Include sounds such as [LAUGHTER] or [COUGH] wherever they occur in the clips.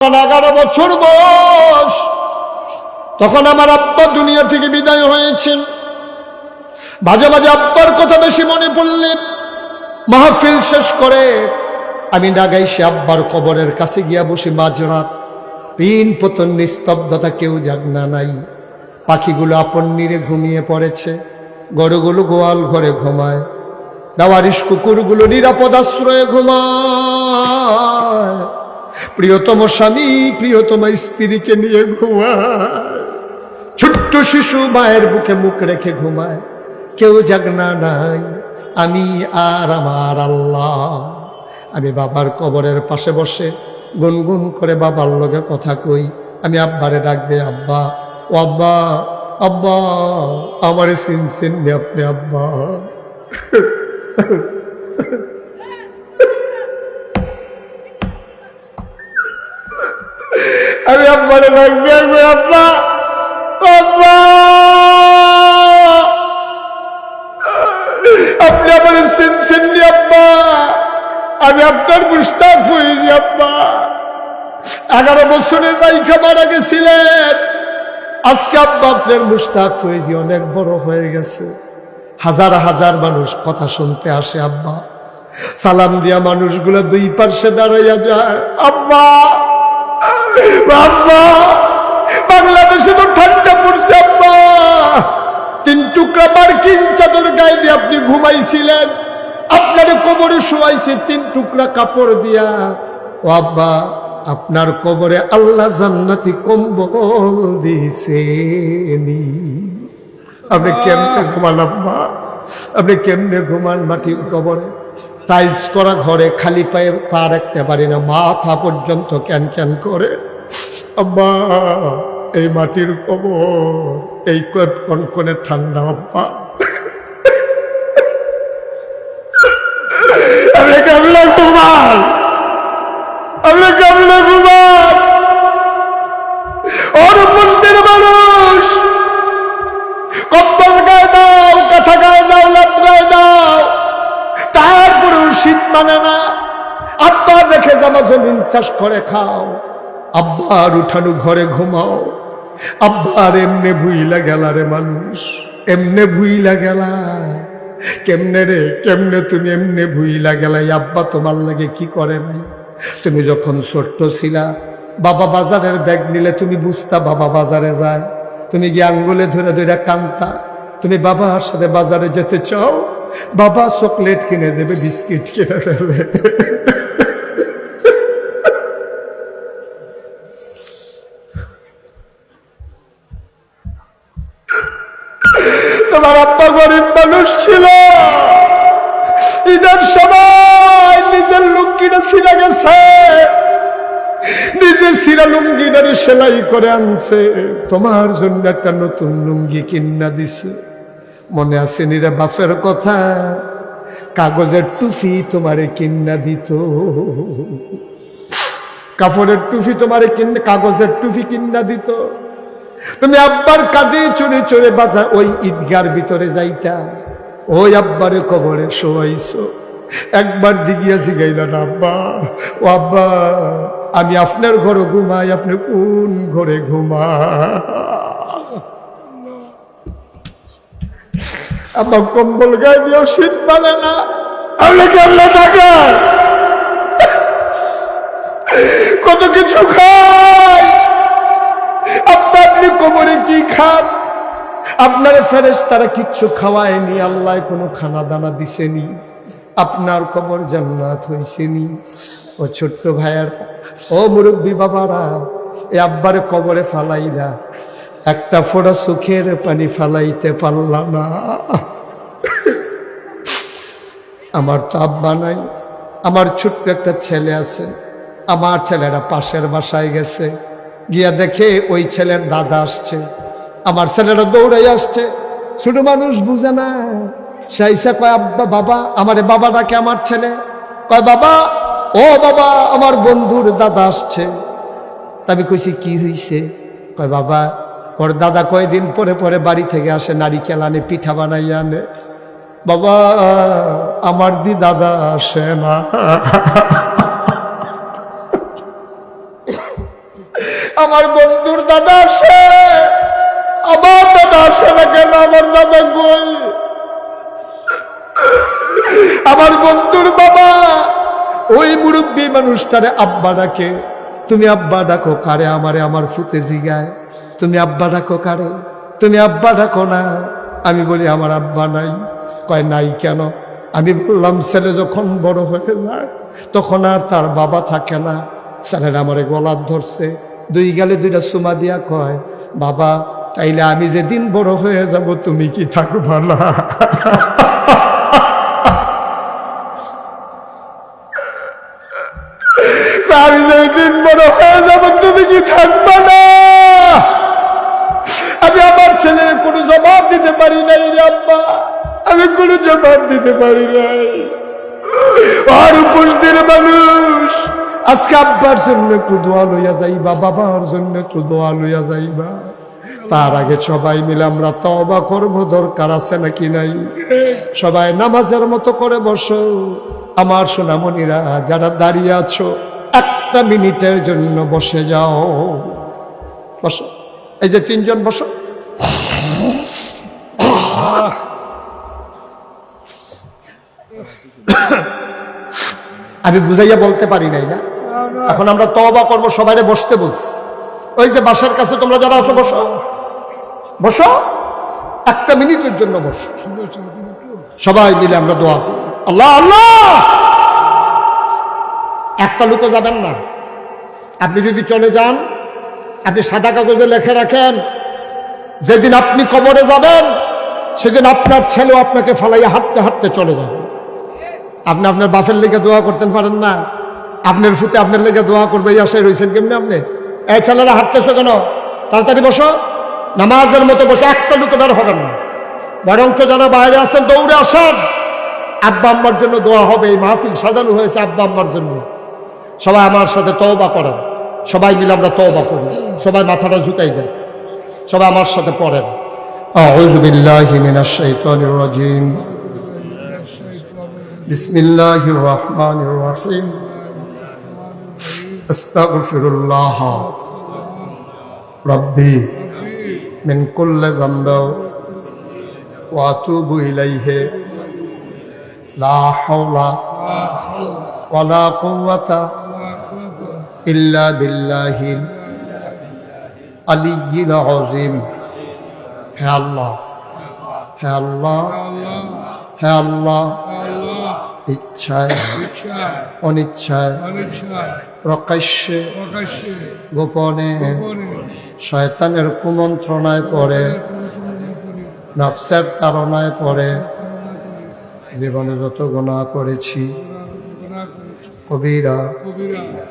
এগারো বছর বয়স। তখন আমার আব্বা দুনিয়া থেকে বিদায় হয়েছেন। মাঝে মাঝে আব্বার কথা বেশি মনে পড়লে মাহফিল শেষ করে আমি ডাগাই সে আব্বার কবরের কাছে গিয়া বসে মাঝরাত। তিন পতন নিস্তব্ধতা কেউ জাগনা নাই। পাখিগুলো আপন নিরে ঘুমিয়ে পড়েছে। গরুগুলো গোয়াল ঘরে ঘুমায়। দাওয়ারিস কুকুরগুলো নিরাপদ আশ্রয়ে ঘুমায়। প্রিয়তম স্বামী প্রিয়তম স্ত্রীকে নিয়ে ঘুমায়। ছোট্ট শিশু মায়ের বুকে মুখ রেখে ঘুমায়। কেউ জাগনা নাই, আমি আর আমার আল্লাহ। আমি বাবার কবরের পাশে বসে গুনগুন করে বাবার লগে কথা কই। আমি আব্বারে ডাক দিই, আব্বা, ও আব্বা আব্বা, আমারে চিনছেন নি আপনি, আব্বা। আমি আব্বারে দিয়ে আব্বা। আব্বা। আপনি আমার চিনছেন নি, আব্বা? আমি আপনার মুস্তাক হয়েছি আব্বা। এগারো বছরের রাইখা মারা গেছিলেন। আজকে আব্বা আপনার মুস্তাক হয়েছি অনেক বড় হয়ে গেছে। হাজার হাজার মানুষ কথা শুনতে আসে, আব্বা। সালাম দিয়া মানুষগুলো দুই পার্শ্বে দাঁড়াইয়া যায়, আব্বা। আব্বা, বাংলাদেশে তো ঠান্ডা পড়ছে আব্বা। তিন টুকরা মার্কিন চাদর গায়ে দিয়ে আপনি ঘুমাইছিলেন। আপনার কোমরে শোয়াইছে তিন টুকরা কাপড় দিয়া। ও আব্বা, আপনার কবরে আল্লাহ জান্নাতি কম্বল দিছেনি আপনি কেমনে ঘুমান আব্বা? আপনি কেমনে ঘুমান মাটির কবরে? টাইলস করা ঘরে খালি পায়ে পা রাখতে পারি না, মাথা পর্যন্ত ক্যান ক্যান করে। আব্বা, এই মাটির কবর, এই কনকনে ঠান্ডা, আব্বা। আমরা কেমন ঘুমান আমরা কেমন ঘুমান চাষ করে খাও। আব্বার উঠানো ঘরে ঘুমাও। আব্বার এমনে ভুইলা গেলা রে মানুষ, এমনে ভুইলা গেলা। কেমনে রে, কেমনে তুমি এমনে ভুইলা গেলা? এই আব্বা তোমার লাগে কি করে নাই? তুমি যখন ছোট্ট ছিলা, বাবা বাজারের ব্যাগ নিলে তুমি বুঝতা বাবা বাজারে যায়। তুমি গিয়ে আঙ্গুলে ধরে ধরে কান্তা। তুমি বাবার সাথে বাজারে যেতে চাও, বাবা চকলেট কিনে দেবে, বিস্কিট কিনে দেবে। গরিব মানুষ ছিল। ঈদের সময় নিজের লুঙ্গিটা ছিঁড়ে গেছে। নিজে সিরা লুঙ্গি লুঙ্গিটারে সেলাই করে আনছে। তোমার জন্য একটা নতুন লুঙ্গি কিনা দিছে। মনে আছে নিরা বাপের কথা? কাগজের টুফি তোমারে কিন্না দিত। কাপড়ের টুফি তোমারে কিনে কাগজের টুফি কিন্না দিত। তুমি আব্বার কাঁধে চড়ে চড়ে বাজার ওই ঈদগার ভিতরে যাইতা। ওই আব্বারে কবরে শোয়াইছো। একবার দিগিয়া জিগাইল না, আব্বা, ও আব্বা, আমি আপনার ঘরে ঘুমাই, আপনি কোন ঘরে ঘুমা আমার কম্বল গায়ে দিয়েও শীত পালে না। আপনি কেমনে থাকেন? কত কিছু খায় আপনি কোমরে কি খান? আপনার ফেরেস তারা কিচ্ছু খাওয়ায়নি, আল্লাহ কোনো খানা দানা দিছেনি। আপনার কবর জান্নাত হয়েছেনি ও ছোট্ট ভাইয়ার, ও মুরব্বী বাবারা, এ আব্বারে কবরে ফালাই ফালাইলা একটা ফোড়া সুখের পানি ফালাইতে পারলাম না। আমার তো আব্বা নাই, আমার ছোট্ট একটা ছেলে আছে, আমার ছেলেরা পাশের বাসায় গেছে। গিয়া দেখে ওই ছেলের দাদা আসছে। আমার ছেলেরা দৌড়াই আসছে। ছোট মানুষ বুঝে না। সাইসা কয়, আব্বা, বাবা, আমারে বাবা ডাকে আমার ছেলে। কয়, বাবা, ও বাবা, আমার বন্ধুর দাদা আসছে। তা আমি কইছি, কি হইছে? কয়, বাবা, ওর দাদা কয়দিন পরে পরে বাড়ি থেকে আসে নারিকেল আনে পিঠা বানাইয়া আনে। বাবা, আমার দি দাদা আসে না। আমার বন্ধুর দাদা আসে আমার দাদা আসে না কেন? আমার দাদা কই? আমার বন্ধুর বাবা, ওই মুরব্বী মানুষটারে আব্বা ডাকে। তুমি আব্বা ডাকো কারে? আমারে আমার ফুতে জিগায়। তুমি আব্বা ডাকো কারে? তুমি আব্বা ডাকো না। আমি বলি, আমার আব্বা নাই। কয়, নাই কেন? আমি বললাম, ছেলে যখন বড় হয়ে যায়, তখন আর তার বাবা থাকে না। ছেলেরা আমারে গলার ধরছে। দুই গালে দুইটা সুমা দিয়া কয়, বাবা, তাইলে আমি যেদিন বড় হয়ে যাব, তুমি কি থাকবা না? [LAUGHS] আমি যেদিন বড় হয়ে যাব, তুমি কি থাকবা না? আমি আমার ছেলের কোনো জবাব দিতে পারি নাই রে আব্বা। আমি কোনো জবাব দিতে পারি নাই। আর উপস্থিত মানুষ আজকে আব্বার জন্য একটু দোয়া লইয়া যাইবা বাবার জন্য একটু দোয়া লইয়া যাইবা। তার আগে সবাই মিলে আমরা তবা করব দরকার আছে নাকি নাই? সবাই নামাজের মতো করে বসো। আমার সোনামণিরা যারা দাঁড়িয়ে আছো একটা মিনিটের জন্য বসে যাও। বসো। এই যে তিনজন বসো। [COUGHS] [COUGHS] [COUGHS] আমি বুঝাইয়া বলতে পারি নাই না। এখন আমরা তবা করব, সবাইরে বসতে বলছি। ওই যে বাসার কাছে তোমরা যারা আছো, বসো। বসো। একটা মিনিটের জন্য বসো। সবাই মিলে আমরা দোয়া আল্লাহ আল্লাহ! একটা লোকও যাবেন না। আপনি যদি চলে যান, আপনি সাদা কাগজে লেখে রাখেন, যেদিন আপনি কবরে যাবেন, সেদিন আপনার ছেলেও আপনাকে ফালাইয়া হাঁটতে হাঁটতে চলে যাবে। আপনি আপনার বাপের লেগে দোয়া করতে পারেন না আপনার ফুতে আপনার লেগে দোয়া করবে এই আশায় রয়েছেন কেমনি আপনি এই ছেলেরা হাঁটতেছো কেন তাড়াতাড়ি বসো নামাজের মতো বসে একটা লোক বের হবেন না বরঞ্চ যারা বাইরে আছেন দৌড়ে আসেন আব্বা আম্মার জন্য দোয়া হবে এই মাহফিল সাজানো হয়েছে আব্বা আম্মার জন্য সবাই আমার সাথে তওবা করেন সবাই মিলে আমরা তওবা করি সবাই মাথাটা ঝুঁকাই দেন সবাই আমার সাথে পড়েন أعوذ بالله من الشيطان الرجيم بسم الله الرحمن الرحيم. أستغفر الله ربي من كل ذنب وأتوب إليه. لا حول ولا قوة إلا بالله العلي العظيم. يا الله يا الله يا الله ইচ্ছায় অনিচ্ছায় প্রকাশ্যে গোপনে শয়তানের কুমন্ত্রণায় পড়ে নফসের তারণায় পড়ে জীবনে যত গুণা করেছি কবিরা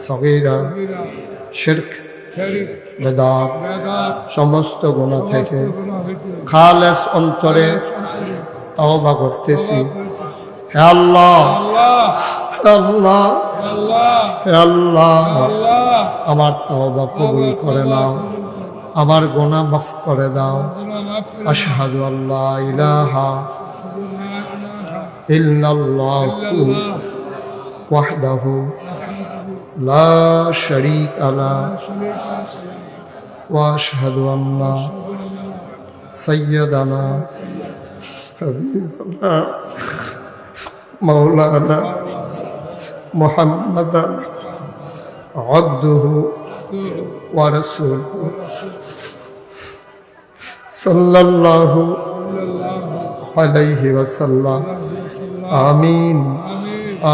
সগীরা শির্ক বেদাত সমস্ত গুণা থেকে খালেস অন্তরে তওবা করতেছি। আল্লাহ আল্লাহ। আল্লাহ আমার তওবা কবুল করে নাও। আমার গোনা মাফ করে দাও। আশহাদু আল্লাহ ইলাহা ইল্লাল্লাহু। ওয়াহদাহু লা শারীকা লা ওয়া আশহাদু আন্না সাইয়্যিদানা হাবিবানা مولانا محمدا عبده ورسوله صلى الله عليه وسلم آمين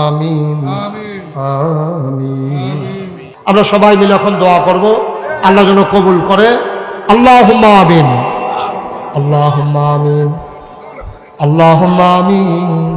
آمين آمين আমরা সবাই মিলে এখন দোয়া করব আল্লাহ যেন কবুল করে আল্লাহ আমিন আল্লাহ আমিন আল্লাহ আমিন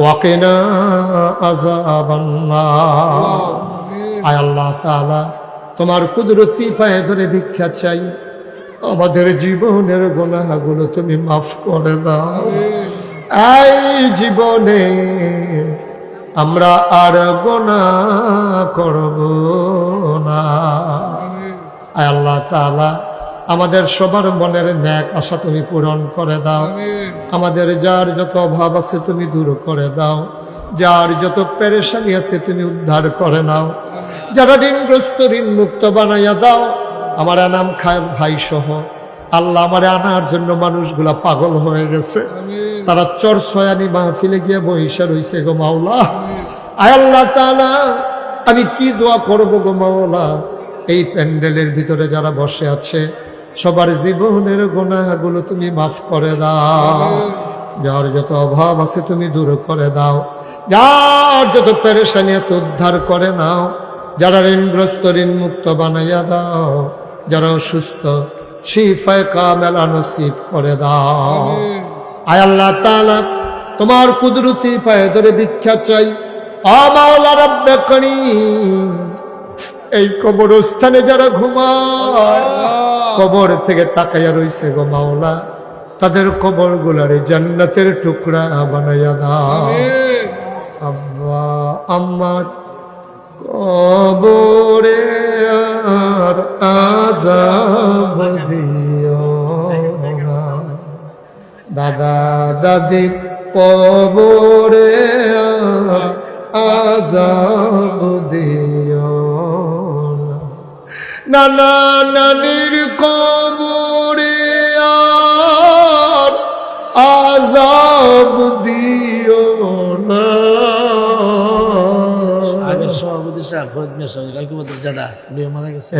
ওয়াকেনা আল্লাহ তালা তোমার কুদরতি পায়ে ধরে ভিক্ষা চাই। আমাদের জীবনের গোনাগুলো তুমি মাফ করে দাও। এই জীবনে আমরা আর গোনা করব না। আল্লাহ তালা আমাদের সবার মনের ন্যাক আশা তুমি পূরণ করে দাও। আমাদের যার যত অভাব আছে তুমি দূর করে দাও। যার যত পেরেশানি আছে তুমি উদ্ধার করে নাও। যারা ঋণগ্রস্ত ঋণ মুক্ত বানাইয়া দাও। আমার নাম খায় ভাই সহ আল্লাহ আমার আনার জন্য মানুষগুলা পাগল হয়ে গেছে। তারা চর সয়ানি মাহফিলে গিয়ে বহিষা রইছে গো মাওলা। আয় আল্লাহ তালা আমি কি দোয়া করব গো মাওলা? এই প্যান্ডেলের ভিতরে যারা বসে আছে সবার জীবনের গুনাহগুলো তুমি মাফ করে দাও। যার যত অভাব আছে তুমি দূর করে দাও। যার যত পেরেশানি আছে উদ্ধার করে নাও। যারা ঋণগ্রস্ত ঋণ মুক্ত বানাইয়া দাও। যারা অসুস্থ, শিফায় কামেলা নসিব করে দাও। আয় আল্লাহ তাআলা, তোমার কুদরতি পায়ে ধরে ভিক্ষা চাই। আমাওলা রব্বে করিম, এই কবরস্থানে যারা ঘুমায় কবর থেকে তাকাইয়া রইছে গো মাওলা। তাদের কবর গুলারে জান্নাতের টুকরা বানাইয়া দাও। আব্বা আমার কবরে আর আজাব দিও দাদা, দাদি, কবরে আজাব দিও নানা নানির কবরে আর আজাব দিও না। আগের সভাপতি সাহেব ফরিদ মিয়া সাহেব কাকি বদর জাদা উনিও মারা গেছে।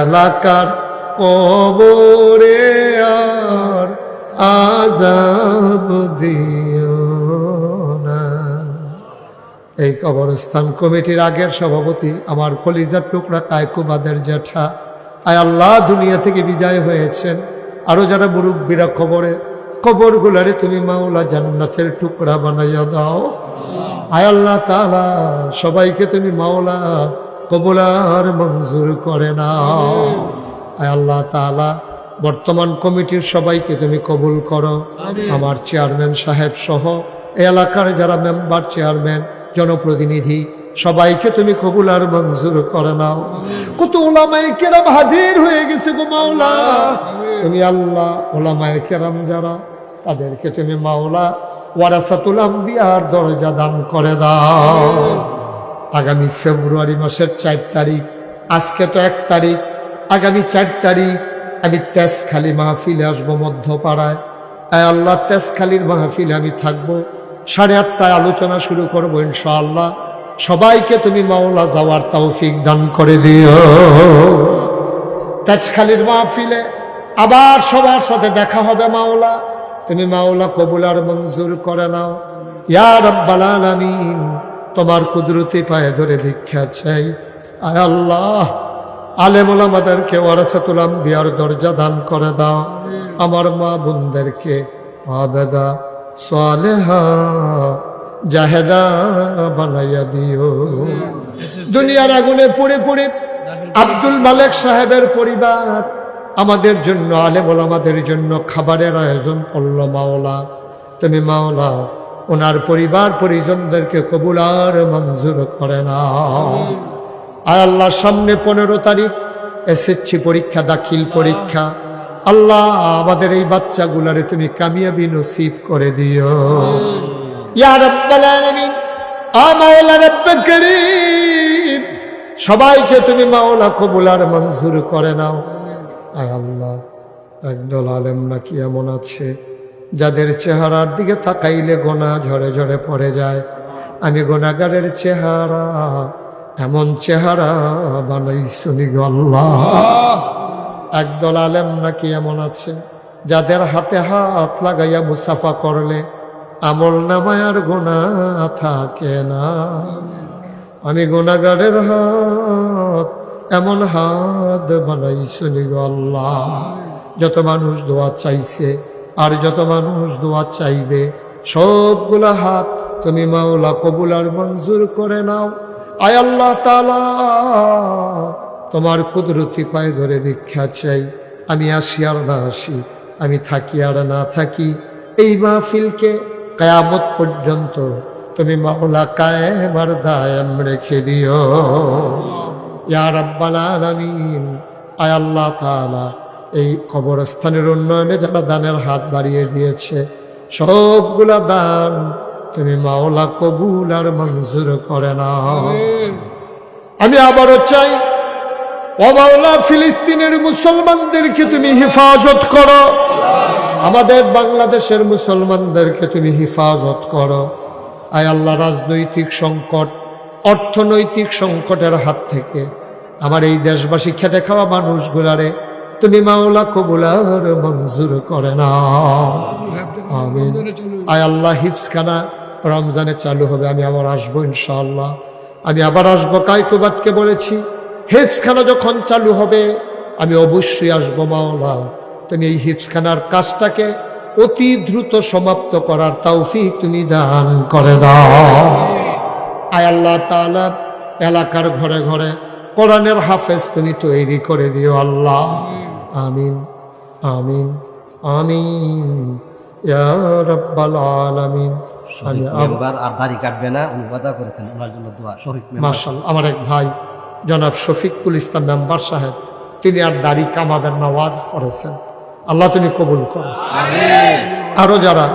এলাকার কবরে আর আজাব দিও এই কবরস্থান কমিটির আগের সভাপতি আমার কলিজার টুকরা কায়কুবাদের জেঠা আয় আল্লাহ দুনিয়া থেকে বিদায় হয়েছেন। আরও যারা মুরব্বীরা কবরে কবরগুলারে তুমি মাওলা জান্নাতের টুকরা বানাইয়া দাও। আয় আল্লাহ তাআলা সবাইকে তুমি মাওলা কবুলার মঞ্জুর করে নাও। আয় আল্লাহ তাআলা বর্তমান কমিটির সবাইকে তুমি কবুল করো। আমার চেয়ারম্যান সাহেব সহ এলাকার যারা মেম্বার চেয়ারম্যান জনপ্রতিনিধি, সবাইকে তুমি কবুল আর মঞ্জুর করে নাও। কত ওলামাই কেরাম হাজির হয়ে গেছে গো মাওলা। তুমি আল্লাহ ওলামাই কেরাম যারা, তাদেরকে তুমি মাওলা ওয়ারাসাতুল আম্বিয়ার দরজা দান করে দাও। আগামী ফেব্রুয়ারি মাসের চার তারিখ, আজকে তো এক তারিখ, আগামী চার তারিখ আমি তেজখালি মাহফিলে আসব মধ্যপাড়ায়। আল্লাহ, তেজখালির মাহফিলে আমি থাকব। সাড়ে আটটায় আলোচনা শুরু করব ইনশাআল্লাহ। সবাইকে তুমি মাওলা যাওয়ার তৌফিক দান করে দিও। তেজখালির মাহফিলে আবার সবার সাথে দেখা হবে মাওলা। তুমি মাওলা কবুলার মঞ্জুর করে নাও। ইয়ার রব্বাল আলামিন, তোমার কুদরতি পায়ে ধরে ভিক্ষা চাই। আয় আল্লাহ আলেমুল আমাদেরকে ওয়ারাসাতুল আম্বিয়ার দরজা দান করে দাও। আমার মা বোনদেরকে আবেদা। সালেহা জাহেদা বানাইয়া দিও। দুনিয়ার আগুনে পড়ে পড়ে আব্দুল মালেক সাহেবের পরিবার আমাদের জন্য আলেমুল আমাদের জন্য খাবারের আয়োজন করল মাওলা। তুমি মাওলা, ওনার পরিবার পরিজনদেরকে কবুল আর মঞ্জুর করে আয় আল্লাহর সামনে পনেরো তারিখ এসএসসি পরীক্ষা, দাখিল পরীক্ষা। আল্লাহ, আমাদের এই বাচ্চাগুলারে তুমি কামিয়াবি নসিব করে দিও। সবাইকে তুমি মাওলা কবুলার মঞ্জুর করে নাও। আয় আল্লাহ, একদল আলেম নাকি এমন আছে, যাদের চেহারার দিকে তাকাইলে গোনা ঝরে ঝরে পড়ে যায়। আমি গোনাগারের চেহারা, এমন চেহারা বানাই শুনি আল্লাহ। একদল আলেম নাকি এমন আছে, যাদের হাতে হাত লাগাইয়া মুসাফা করলে আমল নামায়ার গোনা থাকে না। আমি গোনাগারের হাত, এমন হাত বানাই শুনি আল্লাহ। যত মানুষ দোয়া চাইছে আর যত মানুষ দোয়া চাইবে, সবগুলা হাত তুমি মাওলা কবুল আর মঞ্জুর করে নাও। আয় আল্লাহ তালা তোমার কুদরতি পায়ে ধরে ভিক্ষা চাই। আমি আসি আর না আসি আমি থাকি আর না থাকি। এই মাহফিলকে কায়ামত পর্যন্ত তুমি মাওলা কায়েম আর দায়াম রেখে দিও। ইয়া রাব্বাল আলামিন আয় আল্লাহ তাআলা এই কবরস্থানের উন্নয়নে যারা দানের হাত বাড়িয়ে দিয়েছে সবগুলা দান তুমি মাওলা কবুল আর মঞ্জুর করে নাও। আমি আবারও চাই ও ফিলিস্তিনের মুসলমানদেরকে তুমি হেফাজত করো। আমাদের বাংলাদেশের মুসলমানদেরকে তুমি হেফাজত করো। আয় আল্লাহ, রাজনৈতিক সংকট, অর্থনৈতিক সংকটের হাত থেকে আমার এই দেশবাসী খেটে খাওয়া মানুষগুলারে তুমি মাওলা কবুলার মঞ্জুর করে না আয় আল্লাহ হিফসখানা রমজানে চালু হবে। আমি আবার আসব ইনশাআল্লাহ। আমি আবার আসব কাইকুবাদকে বলেছি। হিফসখানা যখন চালু হবে আমি অবশ্যই আসব মাওলা। তুমি এই হিফসখানার কাজটাকে অতি দ্রুত সমাপ্ত করার তৌফিক তুমি দান করে দাও। আয় আল্লাহ তাআলা এলাকার ঘরে ঘরে কোরআনের হাফেজ তুমি তৈরি করে দিও আল্লাহ। আমিন আমিন আমিন। আমার এক ভাই জনাব শফিকুল ইসলাম মেম্বার সাহেব তিনি আর দাড়ি কামাবেন না ওয়াদ করেছেন। আল্লাহ তুমি কবুল করো। আরও যারা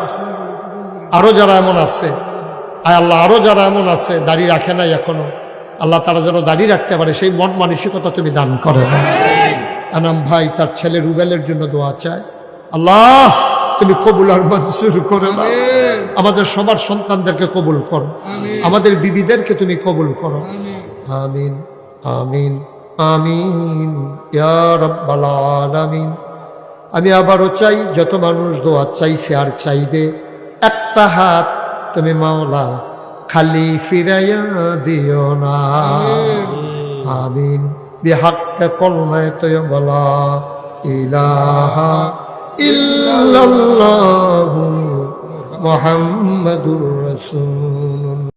আরও যারা এমন আছে আয় আল্লাহ আরও যারা এমন আছে দাড়ি রাখে নাই এখনও আল্লাহ তারা যেন দাড়ি রাখতে পারে সেই মন মানসিকতা তুমি দান করে না আনাম ভাই তার ছেলে রুবেলের জন্য দোয়া চায়। আল্লাহ তুমি কবুল আর মঞ্জুর করে দাও আমাদের সবার সন্তানদেরকে কবুল করো। আমাদের বিবিদেরকে তুমি কবুল করো। আমিন। আমিন আমিন আলামিন। আমি আবারও চাই, যত মানুষ দোয়া চাইছে আর চাইবে, একটা হাত তুমি মাওলা খালি ফিরাইয়া দিও না। আমিন, বিহাক্কে কলমায় তো বলা, ইলাহা ইল্লাল্লাহু মুহাম্মাদুর রাসূলুল্লাহ।